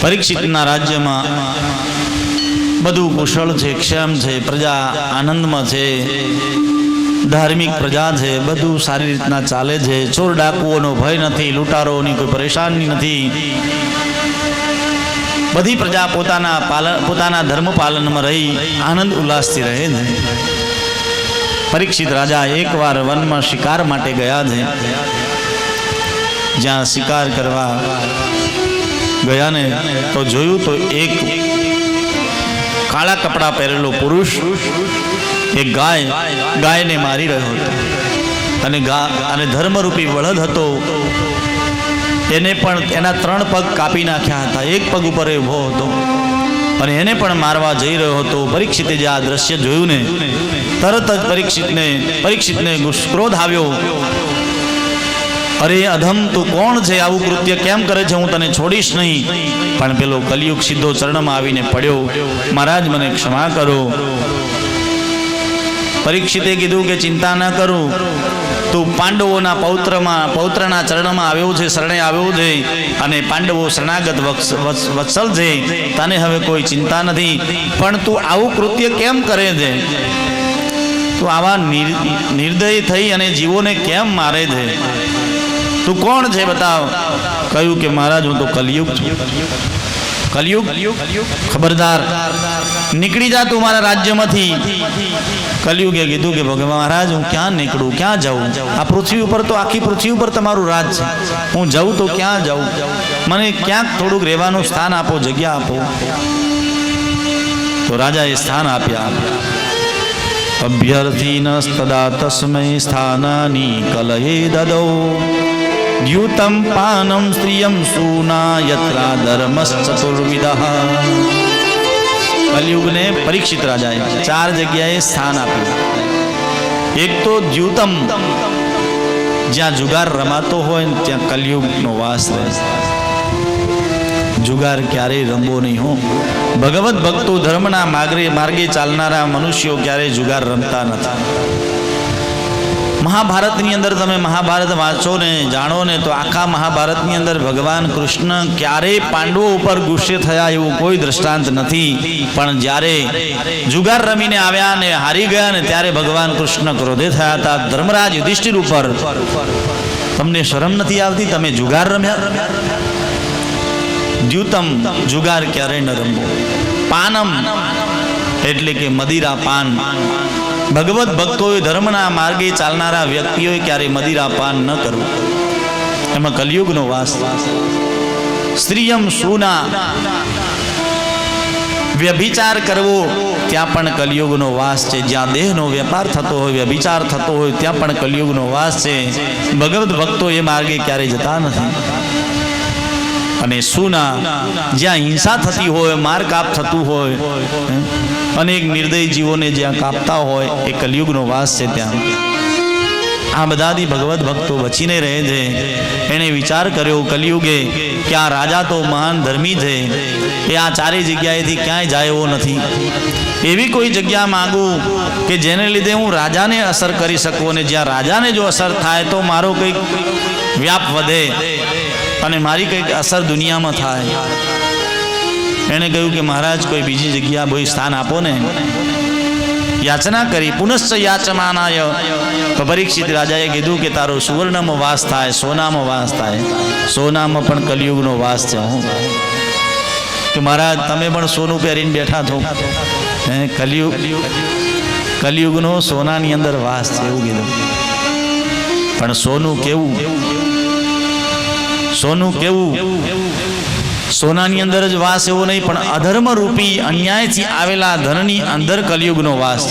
પરીક્ષિતના રાજ્યમાં બધું કુશળ છે, ક્ષેમ છે, પ્રજા આનંદમાં છે, ધાર્મિક પ્રજા છે, બધું સારી રીતના ચાલે છે. ચોર ડાકુઓનો ભય નથી, લૂંટારોની કોઈ પરેશાની નથી. બધી પ્રજા પોતાના પાલન, પોતાના ધર્મ પાલનમાં રહી, આનંદ ઉલ્લાસથી રહે છે. પરીક્ષિત રાજા એકવાર વનમાં શિકાર માટે ગયા છે. જ્યાં શિકાર કરવા ગયા ને તો જોયું તો એક કાળા કપડાં પહેરેલો પુરુષ, એક ગાય, ગાયને મારી રહ્યો હતો. અને ગા, અને ધર્મરૂપી બળદ હતો. એને પણ એના ત્રણ પગ કાપી નાખ્યા હતા. એક પગ ઉપર એ ઊભો હતો. અને એને પણ મારવા જઈ રહ્યો હતો. પરીક્ષિતે જે આ દ્રશ્ય જોયું ને, તરત જ પરીક્ષિતને પરીક્ષિતને ક્રોધ આવ્યો. અરે અધમ, તું કોણ છે? આવું કૃત્ય કેમ કરે છે? હું તને છોડીશ નહીં. પણ પેલો કલિયુગ સીધો ચરણમાં આવીને પડ્યો. મહારાજ, મને ક્ષમા કરો. પરીક્ષિતે કીધું કે ચિંતા ન કરું. તું પાંડવોના પૌત્રમાં, પૌત્રના ચરણમાં આવ્યો છે, શરણે આવ્યો છે અને પાંડવો શરણાગત વત્સ- વત્સ- વત્સલ છે. તને હવે કોઈ ચિંતા નથી. પણ તું આવું કૃત્ય કેમ કરે છે? તું આવા નિર્દય થઈ અને જીવોને કેમ મારે છે? તું કોણ છે બતાવ કહ્યું કે મહારાજ હું તો કલયુગ છું કલયુગ ખબરદાર નીકળી જા તું મારા રાજ્યમાંથી કલયુગે કીધું કે ભગવાન મહારાજ હું ક્યાં નીકળું ક્યાં જાઉં આ પૃથ્વી ઉપર તો આખી પૃથ્વી ઉપર તમારું રાજ છે હું જાઉં તો ક્યાં જાઉં મને ક્યાંક થોડુંક રહેવાનું સ્થાન આપો જગ્યા આપો તો રાજાએ સ્થાન આપ્યા અભ્યર્થીનસ્તદા તસ્મૈ સ્થાનાની કલયે દદૌ દ્યુતમ પાનમ સ્ત્રિયમ सूना યત્રા धर्मश्चतुर्विदः। કલયુગને પરીક્ષિત રાજાએ ચાર જગ્યાએ સ્થાન આપ્યું એક તો દ્યુતમ જ્યાં જુગાર રમાતો હોય ને ત્યાં કલયુગનો વાસ રહે જુગાર ક્યારેય રમવો નહીં હો ભગવત ભક્તો ધર્મના માર્ગે માર્ગે ચાલનારા મનુષ્યો ક્યારેય જુગાર રમતા નથી મહાભારતની અંદર તમે મહાભારત વાંચો ને જાણો ને તો આખા મહાભારતની અંદર ભગવાન કૃષ્ણ ક્યારેય પાંડવો ઉપર ગુસ્સે થયા એવું કોઈ દ્રષ્ટાંત નથી. પણ જ્યારે જુગાર રમીને આવ્યા ને હારી ગયા ને ત્યારે ભગવાન કૃષ્ણ ક્રોધે થયા હતા. ધર્મરાજ યુધિષ્ઠિર ઉપર. તમને શરમ નથી આવતી? તમે જુગાર રમ્યા? દ્યુતમ જુગાર ક્યારેય ન રમવો પાનમ એટલે કે મદિરા પાન. ભગવત ભક્તોએ ધર્મના માર્ગે ચાલનારા વ્યક્તિઓએ ક્યારેય મદિરા પાન ન કરવું. એમાં કલયુગનો વાસ. સ્ત્રીયમ સુના. વ્યભિચાર કરવો, ત્યાં પણ કલયુગનો વાસ છે. જ્યાં દેહનો વેપાર થતો હોય, વ્યભિચાર થતો હોય, ત્યાં પણ કલયુગનો વાસ છે. ભગવત ભક્તો એ માર્ગે ક્યારેય જતા નથી. અને સુના, જ્યાં હિંસા થતી હોય, માર કાપ થતું હોય અને અનેક નિર્દય જીવોને જ્યાં કાપતા હોય, એ કલયુગનો વાસ છે ત્યાં. આ બધાથી ભગવત ભક્તો બચીને રહે છે. એણે વિચાર કર્યો કલયુગે કે આ રાજા તો મહાન ધર્મી છે. એ આ ચારે જગ્યાએથી ક્યાંય જાય એવો નથી. એવી કોઈ જગ્યા માંગું કે જેને લીધે હું રાજાને અસર કરી શકું અને જ્યાં રાજાને જો અસર થાય તો મારો કંઈક વ્યાપ વધે. અને મારી કંઈક અસર દુનિયામાં થાય. એણે કહ્યું કે મહારાજ, કોઈ બીજી જગ્યા કોઈ સ્થાન આપો ને. યાચના કરી, પુનશ્ચ યાચમાનાય. તો પરીક્ષિત રાજાએ કીધું કે તારો સુવર્ણમાં વાસ થાય, સોનામાં વાસ થાય. સોનામાં પણ કલયુગનો વાસ છે, હું કે મહારાજ, તમે પણ સોનું પહેરીને બેઠા છો. હે, કલયુગ, કલયુગનો સોનાની અંદર વાસ છે, એવું કીધું. પણ સોનું કેવું? સોનું કેવું? સોનાની અંદર જ વાસ એવો નહીં, પણ અધર્મ રૂપી અન્યાયથી આવેલા ધનની અંદર કલયુગનો વાસ.